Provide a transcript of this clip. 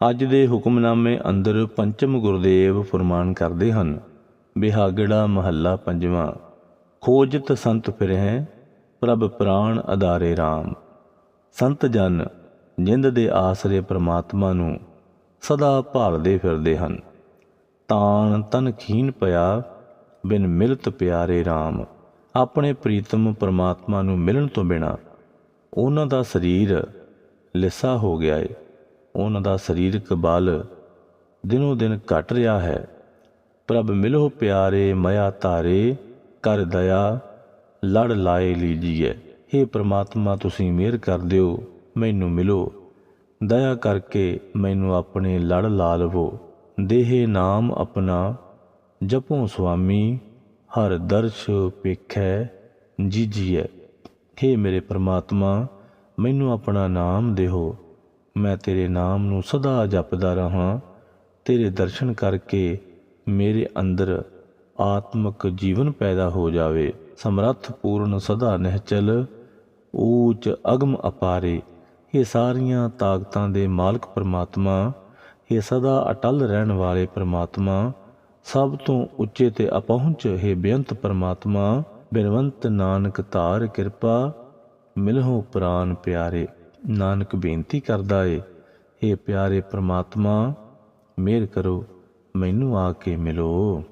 ਅੱਜ ਦੇ ਹੁਕਮਨਾਮੇ ਅੰਦਰ ਪੰਚਮ ਗੁਰਦੇਵ ਫਰਮਾਨ ਕਰਦੇ ਹਨ, ਬਿਹਾਗੜਾ ਮਹੱਲਾ ਪੰਜਵਾਂ, ਖੋਜਤ ਸੰਤ ਫਿਰਹਿ, ਪ੍ਰਭ ਪ੍ਰਾਣ ਅਦਾਰੇ RAM ਸੰਤ ਜਨ, ਜਿੰਦ ਦੇ ਆਸਰੇ ਪ੍ਰਮਾਤਮਾ ਨੂੰ ਸਦਾ ਭਾਲਦੇ ਫਿਰਦੇ ਹਨ। ਤਾਣ ਤਨ ਖੀਨ ਪਿਆ, ਬਿਨ ਮਿਲਤ ਪਿਆਰੇ RAM ਆਪਣੇ ਪ੍ਰੀਤਮ ਪ੍ਰਮਾਤਮਾ ਨੂੰ ਮਿਲਣ ਤੋਂ ਬਿਨਾ ਉਹਨਾਂ ਦਾ ਸਰੀਰ ਲਿਸਾ ਹੋ ਗਿਆ ਏ। ਉਹਨਾਂ ਦਾ ਸਰੀਰਕ ਬਲ ਦਿਨੋ ਦਿਨ ਘਟ ਰਿਹਾ ਹੈ। ਪ੍ਰਭ ਮਿਲੋ ਪਿਆਰੇ, ਮਇਆ ਤਾਰੇ ਕਰ ਦਇਆ, ਲੜ ਲਾਏ ਲੀਜੀਏ। हे ਪ੍ਰਮਾਤਮਾ, ਤੁਸੀਂ ਮਿਹਰ ਕਰ ਦਿਓ, ਮੈਨੂੰ ਮਿਲੋ। ਦਇਆ ਕਰਕੇ ਮੈਨੂੰ ਆਪਣੇ ਲੜ ਲਾ ਲਵੋ। ਦੇਹ ਨਾਮ ਆਪਣਾ, ਜਪੋ ਸੁਆਮੀ, ਹਰ ਦਰਸ਼ ਪੇਖੈ, ਜੀਜੀਐ। हे ਮੇਰੇ ਪ੍ਰਮਾਤਮਾ, ਮੈਨੂੰ ਆਪਣਾ ਨਾਮ ਦੇਹੋ ਮੈਂ ਤੇਰੇ ਨਾਮ ਨੂੰ ਸਦਾ ਜਪਦਾ ਰਹਾ। ਤੇਰੇ ਦਰਸ਼ਨ ਕਰਕੇ ਮੇਰੇ ਅੰਦਰ ਆਤਮਿਕ ਜੀਵਨ ਪੈਦਾ ਹੋ ਜਾਵੇ। ਸਮਰੱਥ ਪੂਰਨ ਸਦਾ ਨਿਹਚਲ, ਊਚ ਅਗਮ ਅਪਾਰੇ। ਇਹ ਸਾਰੀਆਂ ਤਾਕਤਾਂ ਦੇ ਮਾਲਕ ਪਰਮਾਤਮਾ, ਇਹ ਸਦਾ ਅਟਲ ਰਹਿਣ ਵਾਲੇ ਪਰਮਾਤਮਾ, ਸਭ ਤੋਂ ਉੱਚੇ ਤੇ ਅਪਹੁੰਚ ਹੈ ਬੇਅੰਤ ਪਰਮਾਤਮਾ, ਬਿਨਵੰਤ ਨਾਨਕ ਧਾਰ ਕਿਰਪਾ, ਮਿਲਹੁ ਪ੍ਰਾਨ ਪਿਆਰੇ। ਨਾਨਕ ਬੇਨਤੀ ਕਰਦਾ ਏ ਇਹ ਪਿਆਰੇ ਪ੍ਰਮਾਤਮਾ ਮਿਹਰ ਕਰੋ ਮੈਨੂੰ ਆ ਕੇ ਮਿਲੋ।